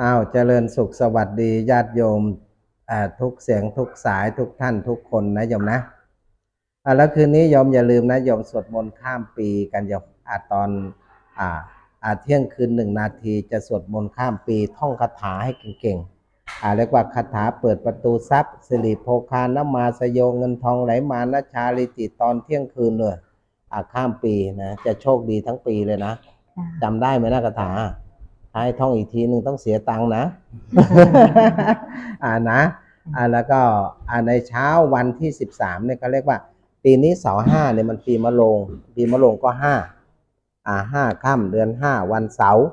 อ้าวเจริญสุขสวัสดีญาติโยมอ่าทุกเสียงทุกสายทุกท่านทุกคนนะโยมนะอ่าแล้วคืนนี้โยมอย่าลืมนะโยมสวดมนต์ข้ามปีกันโยมอ่าตอนอ่าอ่าเที่ยงคืนหนึ่งนาทีจะสวดมนต์ข้ามปีท่องคาถาให้เก่งๆอ่าเรียกว่าคาถาเปิดประตูทรัพย์สิริโภคานะมาสโยเงินทองไหลมานะชาลิติตอนเที่ยงคืนเลยอ่าข้ามปีนะจะโชคดีทั้งปีเลยนะจ้ะจำได้ไหมนะคาถา ถ้าให้ท่องอีกทีหนึ่งต้องเสียตังค์นะ อ่านะ อ่าแล้วก็อ่าในเช้าวันที่สิบสามเนี่ยเขาเรียกว่า ปีนี้เสาห้าเนี่ยมันปีมะโรงปีมะโรงก็ห้าอ่าห้าค่ำเดือนห้าวันเสาร์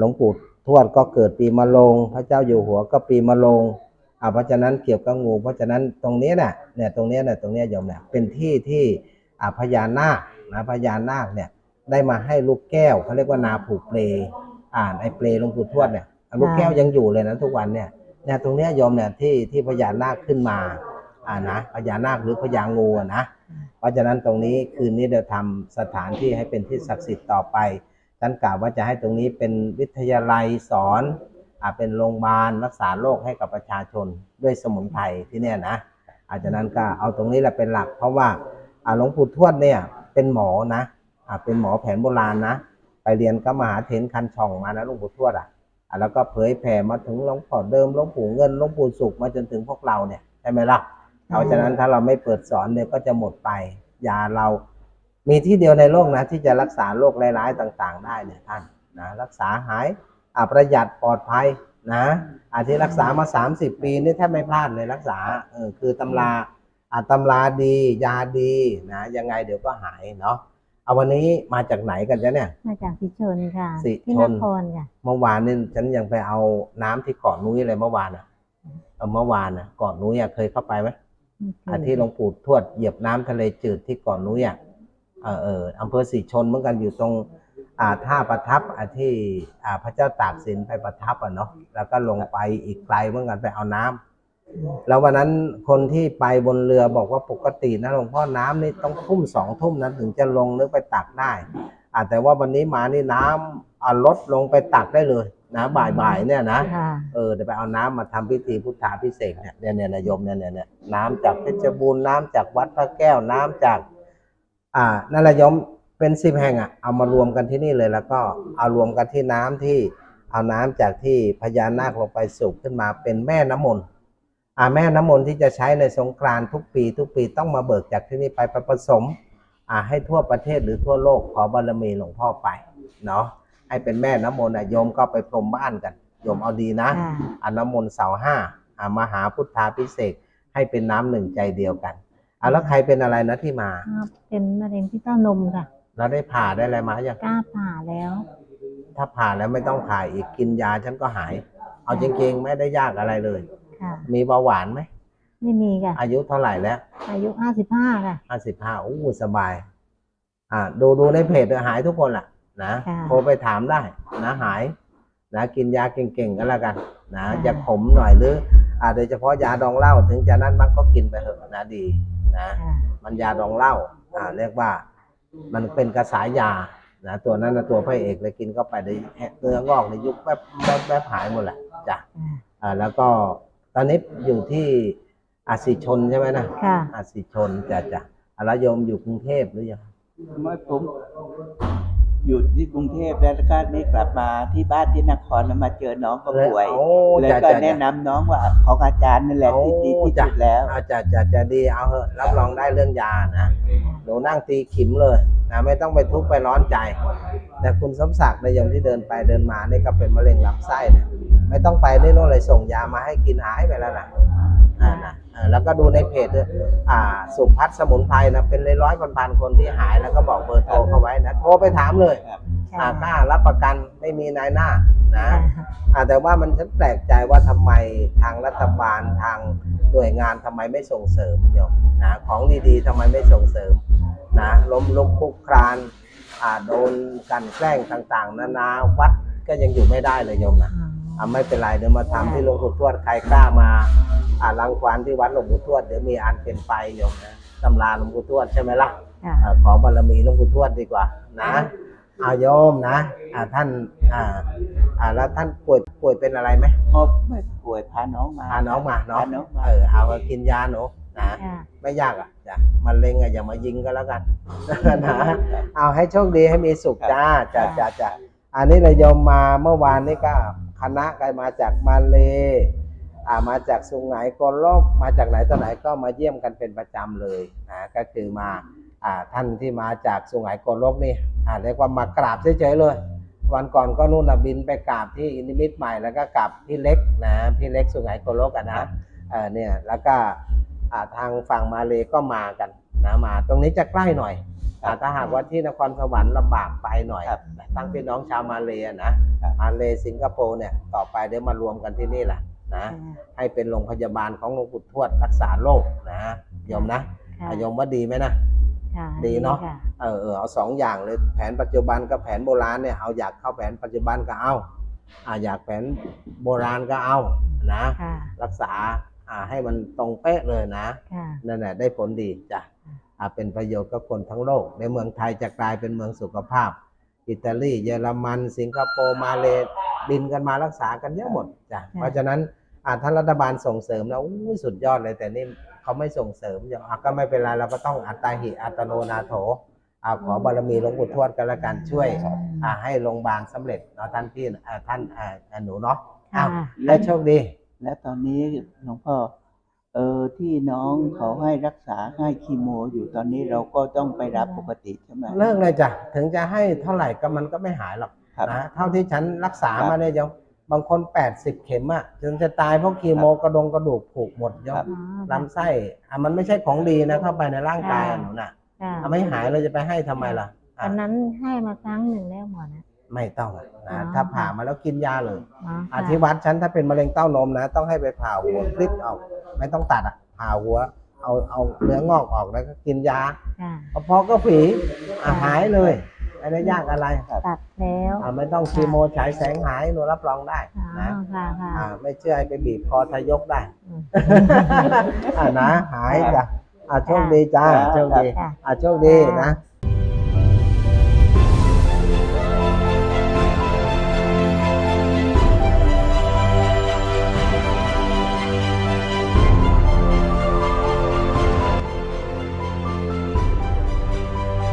หลวงปู่ทวดก็เกิดปีมะโรงพระเจ้าอยู่หัวก็ปีมะโรงอ่าเพราะฉะนั้นเกี่ยวกับงู เพราะฉะนั้นตรงนี้เนี่ยเนี่ยตรงนี้เนี่ยตรงนี้ยโยมเนี่ยเป็นที่ที่อ่าพญานาคนะพญานาคเนี่ยได้มาให้ลูกแก้วเขาเรียกว่านาผูกเปล อ่าไอ้เปลหลวงปู่ทวดเนี่ยอ่าลูกแก้วยังอยู่เลยนะทุกวันเนี่ยเนี่ยตรงเนี้ยโยมเนี่ยที่ที่พญานาคขึ้นมาอ่านะพญานาคหรือพญางูอะนะเพราะฉะนั้นตรงนี้คืนนี้เดี๋ยวทำสถานที่ให้เป็นที่ศักดิ์สิทธิ์ต่อไปท่านกล่าวว่าจะให้ตรงนี้เป็นวิทยาลัยสอนอ่าเป็นโรงพยาบาลรักษาโรคให้กับประชาชนด้วยสมุนไพรที่เนี่ยนะอาจจะนั้นก็เอาตรงนี้แหละเป็นหลัก เพราะว่าอ่าหลวงปู่ทวดเนี่ยเป็นหมอนะอ่าเป็นหมอแผนโบราณนะ ไปเรียนก็มหาเถรคันช่องมานะหลวงปู่ทวดอะแล้วก็เผยแผ่มาถึงหลวงพ่อเดิมหลวงปู่เงินหลวงปู่สุขมาจนถึงพวกเราเนี่ยใช่ไหมล่ะเพราะฉะนั้นถ้าเราไม่เปิดสอนเนี่ยก็จะหมดไปยาเรามีที่เดียวในโลกนะที่จะรักษาโรคร้ายๆต่าง ๆ ได้เนี่ยท่านนะรักษาหายอะประหยัดปลอดภัยนะอาที่รักษามา 30 ปีนี่แทบไม่พลาดเลยรักษาเออคือตำราอะตำราดี ยาดีนะยังไงเดี๋ยวก็หายเนาะ เอาวันนี้มาจากไหนกันจ๊ะเนี่ย มาจากสิชนค่ะสิที่ชน นครค่ะ เมื่อวานนี่ฉันยังไปเอาน้ำที่เกาะนุ้ยเลยเมื่อวานอะเออเมื่อวานอะเกาะนุ้ยอะเคยเข้าไปไหมอะที่หลวงปู่ทวดเหยียบน้ำทะเลจืดที่เกาะนุ้ยอะเออเอออำเภอสีชนเหมือนกันอยู่ตรง อ่าท่าประทับอะที่อ่าพระเจ้าตากสินไปประทับอะเนาะแล้วก็ลงไปอีกไกลเหมือนกันไปเอาน้ำ แล้ววันนั้นคนที่ไปบนเรือบอกว่าปกตินะหลวงพ่อน้ำนี่ต้องทุ่มสองทุ่มนั้นถึงจะลงหรือไปตักได้อ่าแต่ว่าวันนี้มานี่น้ำอ่าลดลงไปตักได้เลยนะบ่ายๆเนี่ยนะค่ะเออเดี๋ยวไปเอาน้ำมาทำพิธีพุทธาพิเศษกเนี่ยเนี่ยเนี่ยนายโยมเนี่ยเนี่ยเนี่ยน้ำจากเพชรบูรณ์น้ำจากวัดพระแก้วน้ำจาก อ่านั่นแหละโยมเป็นสิบแห่งอะเอามารวมกันที่นี่เลยแล้วก็เอารวมกันที่น้ำที่เอาน้ำจากที่พญานาคลงไปสูบขึ้นมาเป็นแม่น้ำมนต์อ่า แม่น้ำมนต์ที่จะใช้ในสงกรานต์ทุกปี ทุกปีต้องมาเบิกจากที่นี่ไปไปผสมอ่าให้ทั่วประเทศหรือทั่วโลกขอบารมีหลวงพ่อไปเนาะให้เป็นแม่น้ำมนต์อะโยมก็ไปพรมบ้านกันโยมเอาดีนะค่ะอาน้ำมนต์เสาห้าอ่ามหาพุทธาพิเศษกให้เป็นน้ำหนึ่งใจเดียวกันอะแล้วใครเป็นอะไรนะที่มา เป็นมะเร็งที่เต้านมค่ะแล้วได้ผ่าได้อะไรมายังกล้าผ่าแล้ว ถ้าผ่าแล้วไม่ต้องผ่าอีกกินยาฉันก็หาย เอาจริงๆ ไม่ได้ยากอะไรเลยค่ะ มีเบาหวานไหม ไม่มีค่ะ อายุเท่าไหร่แล้ว อายุห้าสิบห้าค่ะห้าสิบห้าอู้สบาย อ่า ดูดูในเพจหายทุกคนแหละนะค่ะโทรไปถามได้นะหายนะกินยาเก่งๆก็แล้วกันนะค่ะจะขมหน่อยหรืออ่าโดยเฉพาะยาดองเหล้าถึงจะนั้นมันก็กินไปเถอะนะดีนะค่ะมันยาดองเหล้าอ่าเรียกว่า มันเป็นกระสายยานะตัวนั้นนะตัวพระเอกเลยกินเข้าไปในเนื้องอกในยุคแป๊บแป๊บแป๊บหายหมดแหละจ้ะค่ะอ่าแล้วก็ ตอนนี้อยู่ที่อาศิชนใช่ไหมนะค่ะ อาศิชนจ้ะจ้ะอะแล้วโยมอยู่กรุงเทพหรือยังไม่ผมอยู่ที่กรุงเทพแล้วก็นี่กลับมาที่บ้านที่นครแล้วมาเจอน้องก็ป่วยโอ้เลยจ้ะก็จ้ะแนะนำน้องว่าของอาจารย์นั่นแหละที่ดีที่สุดแล้วอาจะจะจะดีเอาเหอะรับรองได้เรื่องยานะหนูนั่งตีขิมเลยนะไม่ต้องไปทุกข์ไปร้อนใจ แต่คุณสมศักดิ์ในยมที่เดินไปเดินมานี่ก็เป็นมะเร็งลำไส้เนี่ย ไม่ต้องไปนี่โน่นเลยส่งยามาให้กินหายไปแล้วนะอ่านะเออแล้วก็ดูในเพจด้วยอ่าสุพัฒน์สมุนไพรนะเป็นร้อยๆพันๆคนที่หายแล้วก็บอกเบอร์โทรเขาไว้นะโทรไปถามเลยครับอ่ากล้ารับประกันไม่มีนายหน้านะค่ะอ่าแต่ว่ามันฉันแปลกใจว่าทำไมทางรัฐบาลทางหน่วยงานทำไมไม่ส่งเสริมโยมนะของดีๆทำไมไม่ส่งเสริมนะล้มลุกคลุกครานอ่าโดนกลันแกล้งต่างๆ นานาวัดก็ยังอยู่ไม่ได้เลยโยมนะ อ่าไม่เป็นไรเดี๋ยวมาทำที่หลวงปู่ทวดใครกล้ามาอ่ารังควานที่วัดหลวงปู่ทวดเดี๋ยวมีอันเป็นไปโยมนะตำราหลวงปู่ทวดใช่ไหมล่ะค่ะอ่าขอบารมีหลวงปู่ทวดดีกว่านะอาโยมนะอ่าท่านอ่าอ่าแล้วท่านป่วยป่วยเป็นอะไรไหมพอไม่ป่วยพาน้องมา พาน้องมาเนาะพาน้องมา เออเอามากินยาหนูนะค่ะไม่ยากอะจ้ะมันเล็งอะอย่ามายิงก็แล้วกัน นะเอาให้โชคดีให้มีสุขจ้าจ้าจ้าจ้าอันนี้เราโยมมาเมื่อวานนี้ก็ คณะกันมาจากมาเลอ่ามาจากสุไหงโกลกมาจากไหนต่อไหนก็มาเยี่ยมกันเป็นประจำเลยนะก็คือมาอ่าท่านที่มาจากสุไหงโกลกนี่อ่าเรียกว่ามากราบเฉยๆเลย วันก่อนก็นู่นนะบินไปกราบที่อินิมิตใหม่แล้วก็กราบพี่เล็กนะพี่เล็กสุไหงโกลกอะนะเออเนี่ยแล้วก็อ่าทางฝั่งมาเลก็มากันนะมา ตรงนี้จะใกล้หน่อยอ่าถ้าหากว่าที่นครสวรรค์ลำบากไปหน่อยครับตั้งพี่น้องชาวมาเลอะนะครับ มาเลสิงคโปร์เนี่ยต่อไปเดี๋ยวมารวมกันที่นี่แหละนะค่ะให้เป็นโรงพยาบาลของหลวงปู่ทวดรักษาโรคนะโยมนะค่ะอะโยมว่าดีไหมนะค่ะดีเนอะค่เออเออเอาสองอย่างเลยแผนปัจจุบันกับแผนโบราณเนี่ยเอาอยากเข้าแผนปัจจุบันก็เอาอ่าอยากแผนโบราณก็เอานะค่ะรักษาอ่าให้มันตรงเป๊ะเลยนะค่ะนั่นแหละได้ผลดีจ้ะอ่าเป็นประโยชน์กับคนทั้งโลก ในเมืองไทยจะกลายเป็นเมืองสุขภาพ อิตาลีเยอรมัน สิงคโปร์มาเลบินกันมารักษากันเยอะหมดจ้ะเพราะฉะนั้นอ่าท่านรัฐบาลส่งเสริมแล้วอู้สุดยอดเลย แต่นี่เขาไม่ส่งเสริมอย่างอะก็ไม่เป็นไรเราก็ต้องอัตตาหิอัตโนนาโถเอาขอบารมีหลวงปู่ทวดกันละกันช่วยอ่าให้โรงพยาบาลสำเร็จเนาะท่านพี่อ่าท่านอ่าอ่าหนูเนาะค่ะอ้าวและโชคดี และตอนนี้หลวงพ่อ เออที่น้องเขาให้รักษาให้คีโม อยู่ตอนนี้เราก็ต้องไปรับปกติใช่ไหมเลิกเลยจ้ะถึงจะให้เท่าไหร่ก็มันก็ไม่หายหรอกครับนะเท่าที่ฉันรักษาครับมาเนี่ยยังบางคน80เข็มอะจนจะตายเพราะคีโมกระดงกระดูกผุหมดยครักบอ๋อลำไส้อะมันไม่ใช่ของดีนะเข้าไปในร่างกายอะค่ะหนูน่ะค่ะเอาไม่หายเราจะไปให้ทำไมล่ะอะอันนั้นให้มาครั้งหนึ่งแล้วหมอนะ ไม่ต้องอะอ๋นะอถ้าผ่ามาแล้วกินยาเลยอ๋ออาค่ะที่วัดฉันถ้าเป็นมะเร็งเต้านมนะ ต้องให้ไปผ่าหัวคลิปออกไม่ต้องตัดอะผ่าหัว เอาเอาเนื้องอกออกแล้วก็กินยาค่ะพอก็ฝีอะหายเลยไม่ได้ยากอะไรตัดแล้วอะไม่ต้องคีโมฉายแสงหายหนูรับรองได้อ๋อนะค่ะค่ะอะไม่เชื่อให้ไปบีบคอทายกได้อืมอะนะหายจ้ะอะโชคดีจ้าครับโชคดีค่ะอะโชคดีนะ